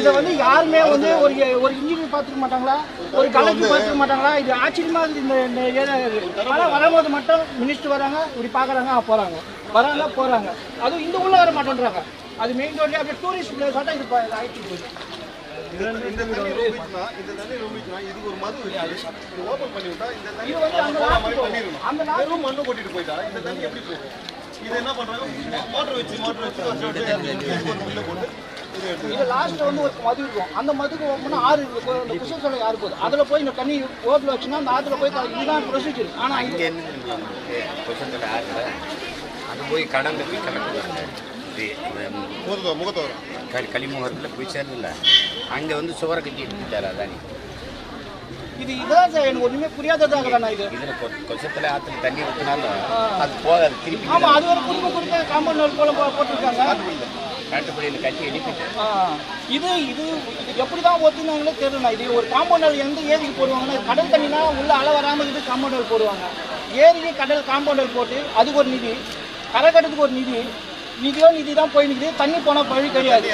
இதை வந்து யாருமே வந்து ஒரு ஒரு இன்ஜினியர் பார்த்துக்க மாட்டாங்களா? ஒரு கலெக்டர் பார்த்துக்க மாட்டாங்களா? இது ஆச்சரியமா இருக்குது இந்த ஏரியா. ஆனால் வரும்போது மட்டும் மினிஸ்டர் வராங்க இப்படி பார்க்குறாங்க போகிறாங்க வராங்க போகிறாங்க அதுவும் இந்த உள்ள வர மாட்டேன்றாங்க. அது மெயின் ரோட்லேயே அப்படியே டூரிஸ்ட் பிளேஸ் ஆட்டம் இது ஆயிட்டு போகுது. இந்த தண்ணி ரொம்பிச்சுனா இந்த தண்ணி ரொம்பிச்சுனா இதுக்கு ஒரு மது வச்சு இது ஓபன் பண்ணி விட்டா இந்த தண்ணி இது வந்து அந்த போற நாட்டு மாதிரி போகும். பண்ணிடணும் அந்த வெறும் மண்ணு கொட்டிட்டு போயிட்டா இந்த தண்ணி எப்படி போகும்? இது என்ன பண்றாங்க? மோட்டர் வச்சு மோட்டர் வச்சு ஒரு சொட்டு ஒரு மில்ல போட்டு இது லாஸ்ட்ல வந்து ஒரு மது இருக்கும் அந்த மதுக்கு ஓப்பனா ஆறு இருக்கு. அந்த குசல் சொல்ல யாரு போகுது? அதுல போய் இந்த தண்ணி ஓட்டுல வச்சுன்னா அந்த ஆத்துல போய் இதுதான் ப்ரொசீஜர் ஆனா இங்கே என்ன நமக்கு கொசத்தில் ஆறுல அது போய் கடல்ல போய் இந்த முகத்தோரம் முகத்தோரம் களி- களிமுகத்தில் போய் சேரல. அங்கே வந்து சுவரை கட்டிட்டு இருக்காரு அதானி. இது இதான் சார் எனக்கு ஒண்ணுமே புரியாததாக நான் இது? இதில் கொசத்தில் ஆற்றுல தண்ணி ஊற்றினாலும் அது போகாது திருப்பி ஆமா அது ஒரு குடும்ப குடும்ப காம்பவுண்ட் போல போட்டிருக்காங்க. காட்டுப்படியில் கட்டி எழுப்பிட்டு இது இது இது எப்படி தான் ஒத்துனாங்களே தெரியல. இது ஒரு காம்பவுண்டர் எந்த ஏரிக்கு போடுவாங்கன்னா கடல் தண்ணினா உள்ள அலை இது காம்பவுண்டர் போடுவாங்க. ஏரிக்கு கடல் காம்பவுண்டர் போட்டு அதுக்கு ஒரு நிதி. கரை கட்டுறதுக்கு ஒரு நிதி. நிதியோ நிதி தான் போய் நிற்குது தண்ணி போன வழி கிடையாது.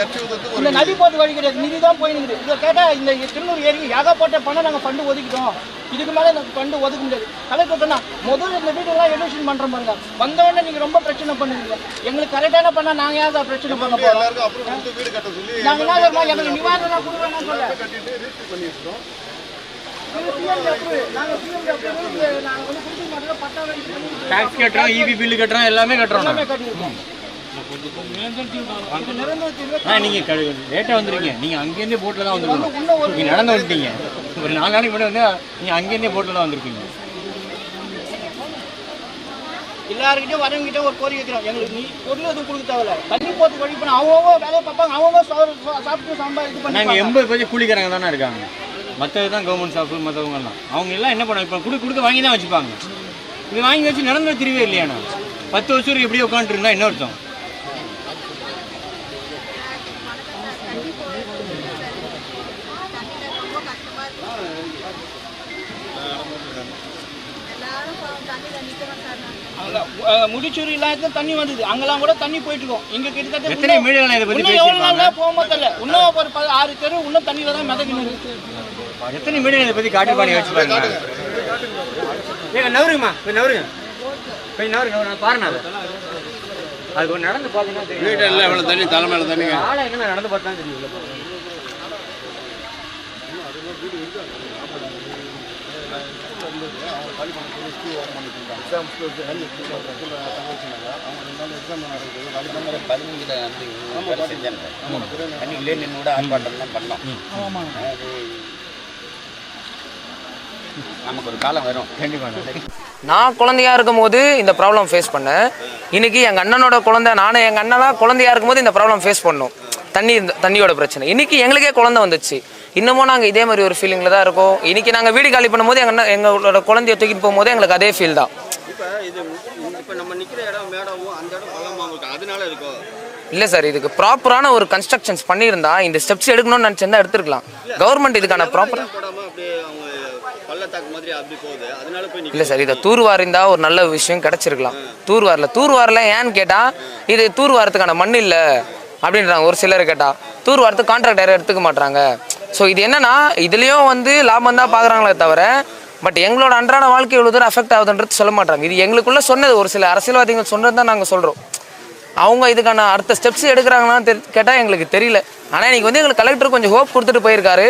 இந்த நதி போட்டு வழி கிடையாது. நிதி தான் போய் நிற்குது இதை கேட்டால் இந்த திருநூறு ஏரிக்கு ஏகப்பட்ட பணம் நாங்கள் ஃபண்டு ஒதுக்கிட்டோம். இதுக்கு மேலே நாங்கள் ஃபண்டு ஒதுக்க முடியாது. கலெக்டர் சொன்னா முதல்ல இந்த வீடெல்லாம் எலெக்ஷன் பண்ணுற பாருங்க வந்தவொடனே நீங்கள் ரொம்ப பிரச்சனை பண்ணுவீங்க. எங்களுக்கு கரெக்டான பண்ணால் நாங்கள் சார் பிரச்சனை பண்ண போகிறோம் நாங்கள் என்ன சொல்றோம் எங்களுக்கு நிவாரணம் சொல்ல டாக்ஸ் கட்டுறோம் இபி பில்லு கட்டுறோம் எல்லாமே கட்டுறோம் நீங்கள் லேட்டாக வந்துருக்கீங்க. நீங்கள் அங்கேருந்தே போட்டில் தான் வந்து வந்துருக்கணும் இன்னும் ஒரு நீங்கள் நடந்து வந்துட்டீங்க. ஒரு நாலு நாளைக்கு முன்னாடி வந்து நீங்கள் அங்கேருந்தே போட்டில் தான் வந்திருக்கீங்க. எல்லாருக்கிட்டையும் வரவங்கிட்ட ஒரு கோரிக்கை வைக்கிறோம். எங்களுக்கு நீ பொருள் எதுவும் கொடுக்க தேவையில்ல. தண்ணி போட்டு வழி பண்ண அவங்கவுங்க வேலையை பார்ப்பாங்க. சோ- சாப்பிட்டு சாம்பா இது நாங்கள் பண்ணி எண்பது பேர் கூலிக்காரங்க தானே இருக்காங்க. மற்றது தான் கவர்மெண்ட் ஸ்டாஃபு மற்றவங்கலாம் அவங்க எல்லாம் என்ன பண்ண இப்போ கொடுக்க கொடுக்க வாங்கி தான் வச்சுப்பாங்க. இது வாங்கி வச்சு நடந்து திருவே இல்லையாண்ணா பத்து வருஷம் இப்படியே உட்காந்துருந்தா என்ன அர்த்தம்? முடிச்சூர் இல்லாத தண்ணி வந்தது. அங்கெல்லாம் கூட தண்ணி போயிட்டு இருக்கோம் இங்க கிட்டத்தட்ட இன்னும் எவ்வளவு நாள் போக தெரியல இன்னும் ஒரு ஆறு தெரு இன்னும் தண்ணியில தான் மிதக்கணும் எத்தனை மீடியா இதை பற்றி காட்டு பாணி வச்சு பாருங்க. ஏங்க நவருங்கம்மா. போய் நவருங்க. போய் நவருங்க. நான் பாருங்க அதை. அது கொஞ்சம் நடந்து பார்த்தீங்கன்னா தெரியும். வீட்டில் எவ்வளோ தண்ணி? தலைமையில் தண்ணி ஆளை எங்க நடந்து பார்த்தா தெரியும் உள்ள போய். பதினஞ்சில் வந்து வேலை செஞ்சாங்க. தண்ணிக்குள்ளே நின்று கூட ஆர்ப்பாட்டம்லாம் பண்ணோம். அது நமக்கு ஒரு காலம் வரும். கண்டிப்பாக நான் குழந்தையா இருக்கும்போது இந்த ப்ராப்ளம் ஃபேஸ் பண்ணேன். இன்னைக்கு எங்கள் அண்ணனோட குழந்தை நானும் எங்கள் அண்ணலாம் குழந்தையா இருக்கும்போது இந்த ப்ராப்ளம் ஃபேஸ் பண்ணோம். தண்ணி தண்ணியோட பிரச்சனை. இன்னைக்கு எங்களுக்கே குழந்தை வந்துச்சு. இன்னமும் நாங்கள் இதே மாதிரி ஒரு ஃபீலிங்கில் தான் இருக்கோம். இன்னைக்கு நாங்கள் வீடு காலி பண்ணும்போது எங்கள் எங்களோட குழந்தைய தூக்கிட்டு போகும்போது எங்களுக்கு அதே ஃபீல் தான். இல்லை சார் இதுக்கு ப்ராப்பரான ஒரு கன்ஸ்ட்ரக்ஷன்ஸ் பண்ணியிருந்தா இந்த ஸ்டெப்ஸ் எடுக்கணும்னு நினச்சிருந்தா எடுத்துருக்கலாம். கவர்மெண்ட் இதுக்கான ப்ராப்பர் இல்லை சார் இதை தூர்வாரிந்தா ஒரு நல்ல விஷயம் கிடைச்சிருக்கலாம். தூர்வாரில் தூர்வாரில் ஏன்னு கேட்டால் இது தூர்வாரத்துக்கான மண் இல்லை அப்படின்றாங்க ஒரு சிலர் கேட்டால் தூர்வாரத்துக்கு கான்ட்ராக்ட் யாரும் எடுத்துக்க மாட்டாங்க ஸோ இது என்னன்னா இதுலேயும் வந்து லாபம் தான் பார்க்குறாங்களே தவிர பட் எங்களோட அன்றாட வாழ்க்கை இவ்வளோ தூரம் அஃபெக்ட் ஆகுதுன்றது சொல்ல மாட்டாங்க இது எங்களுக்குள்ளே சொன்னது ஒரு சில அரசியல்வாதிகள் சொன்னது தான் நாங்கள் சொல்கிறோம் அவங்க இதுக்கான அடுத்த ஸ்டெப்ஸ் எடுக்கிறாங்களான்னு தெரி கேட்டால் எங்களுக்கு தெரியல. ஆனால் இன்னைக்கு வந்து எங்களுக்கு கலெக்டர் கொஞ்சம் ஹோப் கொடுத்துட்டு போயிருக்காரு.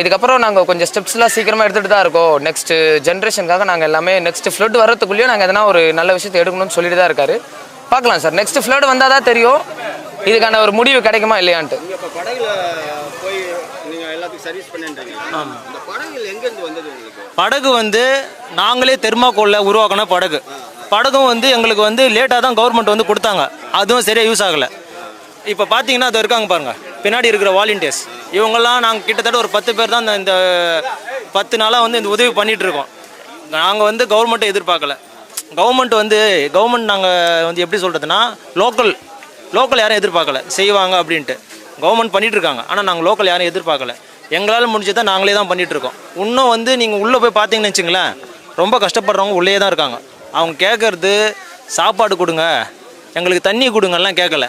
இதுக்கப்புறம் நாங்கள் கொஞ்சம் ஸ்டெப்ஸ்லாம் சீக்கிரமாக எடுத்துகிட்டு தான் இருக்கோம். நெக்ஸ்ட் ஜென்ரேஷனுக்காக நாங்கள் எல்லாமே நெக்ஸ்ட் ஃப்ளட் வரத்துக்குள்ளேயும் நாங்கள் எதனா ஒரு நல்ல விஷயத்தை எடுக்கணும்னு சொல்லிட்டு தான் இருக்காரு. பார்க்கலாம் சார். நெக்ஸ்ட் ஃப்ளட் வந்தால் தான் தெரியும். இதுக்கான ஒரு முடிவு கிடைக்குமா இல்லையான்ட்டு. சர்வீஸ் பண்ணின்றீங்க. இந்த படகுல எங்கேருந்து வந்தது உங்களுக்கு? படகு வந்து நாங்களே தெர்மாக்கோலில் உருவாக்கின படகு. படகும் வந்து எங்களுக்கு வந்து லேட்டாக தான் கவர்மெண்ட் வந்து கொடுத்தாங்க. அதுவும் சரியாக யூஸ் ஆகலை. இப்போ பார்த்தீங்கன்னா அது இருக்காங்க பாருங்க. பின்னாடி இருக்கிற வாலண்டியர்ஸ் இவங்கெல்லாம் நாங்கள் கிட்டத்தட்ட ஒரு பத்து பேர் தான் இந்த- பத்து நாளாக வந்து இந்த உதவி பண்ணிட்டு இருக்கோம் நாங்கள் வந்து கவர்மெண்ட்டை எதிர்பார்க்கல. கவர்மெண்ட் வந்து கவர்மெண்ட் நாங்கள் வந்து எப்படி சொல்கிறதுனா லோக்கல் லோக்கல் யாரும் எதிர்பார்க்கல. செய்வாங்க அப்படின்ட்டு. கவர்மெண்ட் பண்ணிட்டு இருக்காங்க ஆனால் நாங்கள் லோக்கல் யாரும் எதிர்பார்க்கல. எங்களால் முடிஞ்சதை நாங்களே தான் பண்ணிகிட்ருக்கோம் இன்னும் வந்து நீங்கள் உள்ளே போய் பார்த்தீங்கன்னு வச்சுங்களேன் ரொம்ப கஷ்டப்படுறவங்க உள்ளே தான் இருக்காங்க. அவங்க கேட்கறது சாப்பாடு கொடுங்க எங்களுக்கு தண்ணி கொடுங்கலாம் கேட்கல.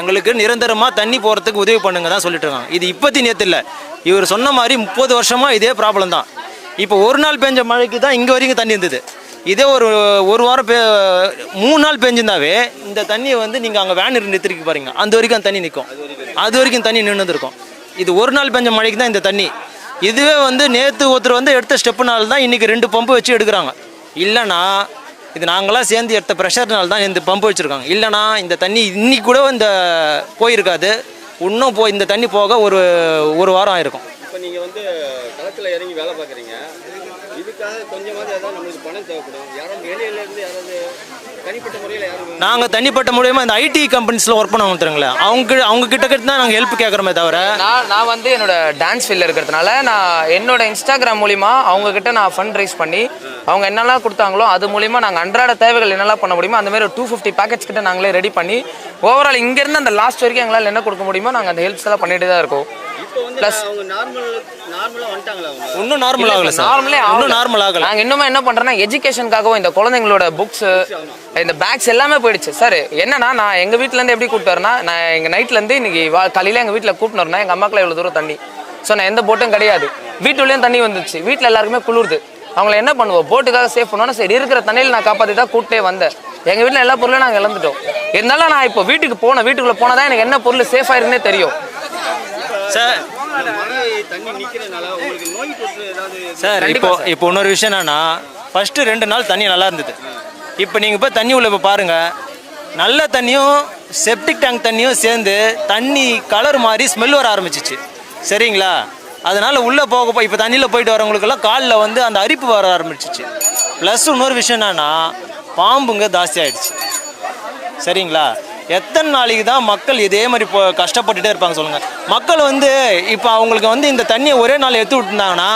எங்களுக்கு நிரந்தரமாக தண்ணி போகிறதுக்கு உதவி பண்ணுங்க தான் சொல்லிட்டு இருக்காங்க. இது இப்போத்தி நேற்று இல்லை. இவர் சொன்ன மாதிரி முப்பது வருஷமாக இதே ப்ராப்ளம் தான். இப்போ ஒரு நாள் பெஞ்ச மழைக்கு தான் இங்கே வரைக்கும் தண்ணி இருந்தது. இதே ஒரு ஒரு வாரம் பே மூணு நாள் பெஞ்சிருந்தாவே இந்த தண்ணியை வந்து நீங்கள் அங்கே வேன் நிறுத்திருக்கு பாருங்க. அந்த வரைக்கும் தண்ணி நிற்கும். அது வரைக்கும் தண்ணி நின்று இருக்கும். இது ஒரு நாள் பெஞ்ச மழைக்கு தான் இந்த தண்ணி. இதுவே வந்து நேற்று ஒருத்தர் வந்து எடுத்த ஸ்டெப்புனால தான் இன்றைக்கி ரெண்டு பம்பு வச்சு எடுக்கிறாங்க. இல்லைன்னா இது நாங்களாம் சேர்ந்து எடுத்த ப்ரெஷர்னால தான் இந்த பம்பு வச்சுருக்காங்க. இல்லைன்னா இந்த தண்ணி இன்னி கூட இந்த போயிருக்காது. இன்னும் போய் இந்த தண்ணி போக ஒரு ஒரு வாரம் ஆயிருக்கும் இப்போ நீங்கள் வந்து களத்தில் இறங்கி வேலை பார்க்குறீங்க இதுக்காக கொஞ்சமாவது ஏதாவது நம்மளுக்கு பணம் தேவைப்படும். யாராவது வெளியிலேருந்து யாராவது தனிப்பட்ட முறையில் யாரும் நாங்கள் தனிப்பட்ட மூலியமாக இந்த ஐடி கம்பெனிஸில் ஒர்க் பண்ணவங்க தெரியுங்களா? அவங்க அவங்க கிட்ட கிட்ட தான் நாங்கள் ஹெல்ப் கேட்குறோமே தவிர. நான் நான் வந்து என்னோட டான்ஸ் ஃபீல்டில் இருக்கிறதுனால நான் என்னோட இன்ஸ்டாகிராம் மூலிமா அவங்க கிட்ட நான் ஃபண்ட் ரைஸ் பண்ணி அவங்க என்னெல்லாம் கொடுத்தாங்களோ அது மூலிமா நாங்கள் அன்றாட தேவைகள் என்னெல்லாம் பண்ண முடியுமோ அந்த மாதிரி ஒரு டூ ஃபிஃப்டி பேக்கெட்ஸ் கிட்ட நாங்களே ரெடி பண்ணி ஓவரால் இங்கேருந்து அந்த லாஸ்ட் வரைக்கும் எங்களால் என்ன கொடுக்க முடியுமோ நாங்கள் அந்த ஹெல்ப்ஸ் எல்லாம் பண்ணிட்டு தான் இருக்கோம். அவங்க இன்னும் நார்மல் ஆகல சார் நார்மலே இன்னும் நார்மல் ஆகல. நாங்கள் இன்னுமே என்ன பண்ணுறோன்னா எஜுகேஷனுக்காகவும் இந்த குழந்தைங்களோட புக்ஸ் இந்த பேக்ஸ் எல்லாமே போயிடுச்சு. சார் என்னன்னா நான் எங்கள் வீட்டிலேருந்து எப்படி கூப்பிட்டு வரேன்னா நான் எங்கள் நைட்லேருந்து இன்னைக்கு வா காலையில் எங்கள் வீட்டில் கூப்பிட்டு வரேன்னா எங்கள் அம்மாக்கெல்லாம் இவ்வளோ தூரம் தண்ணி. ஸோ நான் எந்த போட்டும் கிடையாது. வீட்டுள்ளேயும் தண்ணி வந்துச்சு. வீட்டில் எல்லாருக்குமே குளிருது. அவங்கள என்ன பண்ணுவோம்? போட்டுக்காக சேவ் பண்ணுவோம்னா சரி இருக்கிற தண்ணியில் நான் காப்பாற்றி தான் கூப்பிட்டே வந்தேன். எங்கள் வீட்டில் எல்லா பொருளும் நாங்கள் இழந்துட்டோம். இருந்தாலும் நான் இப்போ வீட்டுக்கு போனேன். வீட்டுக்குள்ளே போனால் தான் எனக்கு என்ன பொருள் சேஃபாக இருக்குன்னே தெரியும். சார். சார். இப்போ இப்போ இன்னொரு விஷயம் என்னன்னா ஃபர்ஸ்ட் ரெண்டு நாள் தண்ணி நல்லா இருந்தது. இப்போ நீங்கள் போய் தண்ணி உள்ள போய் பாருங்க. நல்ல தண்ணியும் செப்டிக் டேங்க் தண்ணியும் சேர்ந்து தண்ணி கலர் மாதிரி ஸ்மெல் வர ஆரம்பிச்சிச்சு. சரிங்களா? அதனால உள்ளே போக போய் இப்போ தண்ணியில் போயிட்டு வரவங்களுக்கெல்லாம் காலில் வந்து அந்த அரிப்பு வர ஆரம்பிச்சிச்சு. ப்ளஸ் இன்னொரு விஷயம் என்னன்னா பாம்புங்க ஜாஸ்தி ஆயிடுச்சு. சரிங்களா? எத்தனை நாளைக்கு தான் மக்கள் இதே மாதிரி இப்போ கஷ்டப்பட்டுட்டே இருப்பாங்க சொல்லுங்கள் மக்கள் வந்து இப்போ அவங்களுக்கு வந்து இந்த தண்ணியை ஒரே நாள் எடுத்து விட்டுருந்தாங்கன்னா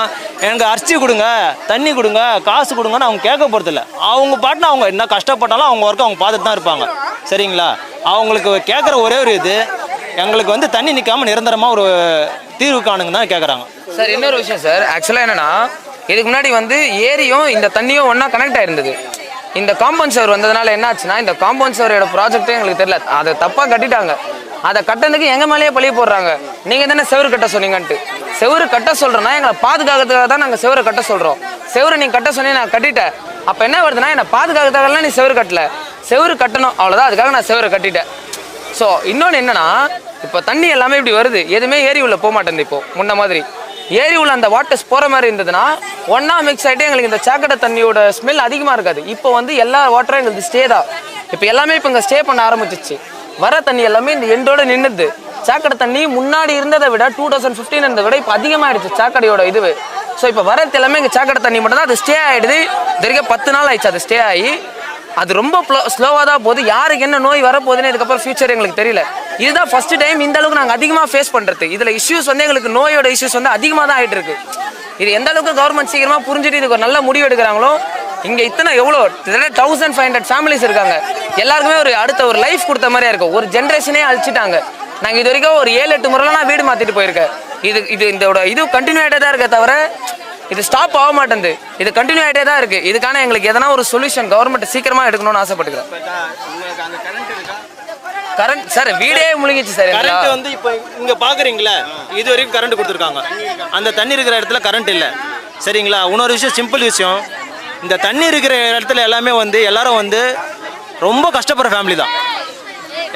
எனக்கு அரிசி கொடுங்க தண்ணி கொடுங்க காசு கொடுங்கன்னு அவங்க கேட்க போகிறதில்ல அவங்க பாட்டுன்னு அவங்க என்ன கஷ்டப்பட்டாலும் அவங்க ஒர்க்கு அவங்க பார்த்துட்டு தான் இருப்பாங்க. சரிங்களா? அவங்களுக்கு கேட்குற ஒரே ஒரு இது எங்களுக்கு வந்து தண்ணி நிற்காம நிரந்தரமாக ஒரு தீர்வு காணுங்க தான் கேட்குறாங்க சார் இன்னொரு விஷயம் சார். ஆக்சுவலாக என்னென்னா இதுக்கு முன்னாடி வந்து ஏரியும் இந்த தண்ணியும் ஒன்றா கனெக்ட் ஆயிருந்தது. இந்த காம்பவுண்ட் சவர் வந்ததுனால என்ன ஆச்சுன்னா இந்த காம்பவுண்ட் சவரோட ப்ராஜெக்ட்டே எங்களுக்கு தெரியல. அதை தப்பாக கட்டிட்டாங்க. அதை கட்டினதுக்கு எங்கள் மேலேயே பழிய போடுறாங்க. நீங்கள் தானே செவரு கட்ட சொன்னீங்கன்ட்டு. செவரு கட்ட சொல்கிறோன்னா எங்களை பாதுகாக்கிறதுக்காக தான் நாங்கள் செவரை கட்ட சொல்கிறோம் செவரை நீங்கள் கட்ட சொன்னி நான் கட்டிட்டேன். அப்போ என்ன வருதுன்னா என்னை பாதுகாக்கிறதுக்காகலாம் நீ செவரு கட்டல. செவரு கட்டணும். அவ்வளோதான் அதுக்காக நான் செவரை கட்டிட்டேன். ஸோ இன்னொன்று என்னன்னா இப்போ தண்ணி எல்லாமே இப்படி வருது. எதுவுமே ஏரி உள்ள போக மாட்டேங்குது இப்போ. முன்ன மாதிரி. ஏரி உள்ள அந்த வாட்டர்ஸ் போகிற மாதிரி இருந்ததுன்னா ஒன்றா மிக்ஸ் ஆகிட்டு எங்களுக்கு இந்த சாக்கடை தண்ணியோட ஸ்மெல் அதிகமாக இருக்காது. இப்போ வந்து எல்லா வாட்டரும் எங்களுக்கு ஸ்டே தான். இப்போ எல்லாமே இப்போ இங்கே ஸ்டே பண்ண ஆரம்பிச்சிச்சு. வர தண்ணி எல்லாமே இந்த எண்டோட நின்றுது சாக்கடை தண்ணி முன்னாடி இருந்ததை விட டூ தௌசண்ட் ஃபிஃப்டீன் இருந்ததை விட இப்போ அதிகமாகிடுச்சு சாக்கடையோட இது ஸோ இப்போ வரது எல்லாமே இங்கே சாக்கடை தண்ணி மட்டும்தான் அது ஸ்டே ஆகிடுது இது பத்து நாள் ஆயிடுச்சு அது ஸ்டே ஆகி. அது ரொம்ப ஸ்லோவாக தான் போகுது. யாருக்கு என்ன நோய் வரப்போகுதுன்னு இதுக்கப்புறம் ஃபியூச்சர் எங்களுக்கு தெரியல. இதுதான் ஃபர்ஸ்ட் டைம் இந்த அளவுக்கு நாங்கள் அதிகமாக ஃபேஸ் பண்ணுறது இதில் இஷ்யூஸ் வந்து எங்களுக்கு நோயோட இஷ்யூஸ் வந்து அதிகமாக தான் ஆகிட்டு இருக்கு. இது எந்த அளவுக்கு கவர்மெண்ட் சீக்கிரமாக புரிஞ்சுட்டு இதுக்கு ஒரு நல்ல முடிவு எடுக்கிறாங்களோ இங்கே இத்தனை எவ்வளோ தௌசண்ட் ஃபைவ் ஹண்ட்ரட் ஃபேமிலிஸ் இருக்காங்க. எல்லாருக்குமே ஒரு அடுத்த ஒரு லைஃப் கொடுத்த மாதிரியா இருக்கும் ஒரு ஜென்ரேஷனே அழிச்சிட்டாங்க. நாங்கள் இது வரைக்கும் ஒரு ஏழு எட்டு முறையில் நான் வீடு மாற்றிட்டு போயிருக்கேன். இது இது இதோட இது கண்டினியூ ஆகிட்டே தான் இருக்கே தவிர இது ஸ்டாப் ஆக மாட்டேங்குது. இது கண்டினியூ ஆகிட்டே தான் இருக்குது இதுக்கான எங்களுக்கு எதனா ஒரு சொல்யூஷன் கவர்மெண்ட் சீக்கிரமாக எடுக்கணும்னு ஆசைப்பட்டுக்கிறேன் இப்போ த- உங்களுக்கு அந்த கரண்ட் இருக்கா கரண்ட் சார் வீடே முழுங்கிச்சு சார் கரண்ட் வந்து இப்போ இங்கே பார்க்குறீங்களா இது வரைக்கும் கரண்ட் கொடுத்துருக்காங்க. அந்த தண்ணி இருக்கிற இடத்துல கரண்ட் இல்லை. சரிங்களா? இன்னொரு விஷயம் சிம்பிள் விஷயம். இந்த தண்ணி இருக்கிற இடத்துல எல்லாமே வந்து எல்லாரும் வந்து ரொம்ப கஷ்டப்படுற ஃபேமிலி தான்.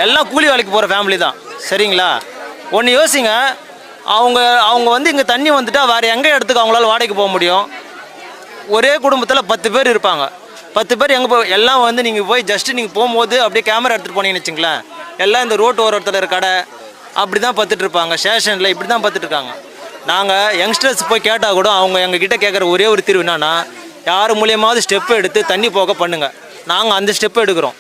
எல்லாம் கூலி வேலைக்கு போகிற ஃபேமிலி தான். சரிங்களா? ஒன்று யோசிங்க. அவங்க அவங்க வந்து இங்கே தண்ணி வந்துட்டா வேறு எங்கே இடத்துக்கு அவங்களால வாடகைக்கு போக முடியும்? ஒரே குடும்பத்தில் பத்து பேர் இருப்பாங்க. பத்து பேர் எங்கே போய் எல்லாம் வந்து நீங்கள் போய் ஜஸ்ட்டு நீங்கள் போகும்போது அப்படியே கேமரா எடுத்துகிட்டு போனீங்கன்னு வச்சுங்களேன். எல்லாம் இந்த ரோட்டு ஓரத்தில் இருக்க கடை அப்படி தான் பார்த்துட்டு இருப்பாங்க ஸ்டேஷனில் இப்படி தான் பார்த்துட்டு இருக்காங்க நாங்கள் யங்ஸ்டர்ஸ் போய் கேட்டால் கூட அவங்க எங்ககிட்ட கேட்குற ஒரே ஒரு தீர்வு என்னன்னா யார் மூலியமாவது ஸ்டெப் எடுத்து தண்ணி போக பண்ணுங்கள் நாங்கள் அந்த ஸ்டெப் எடுக்கிறோம்.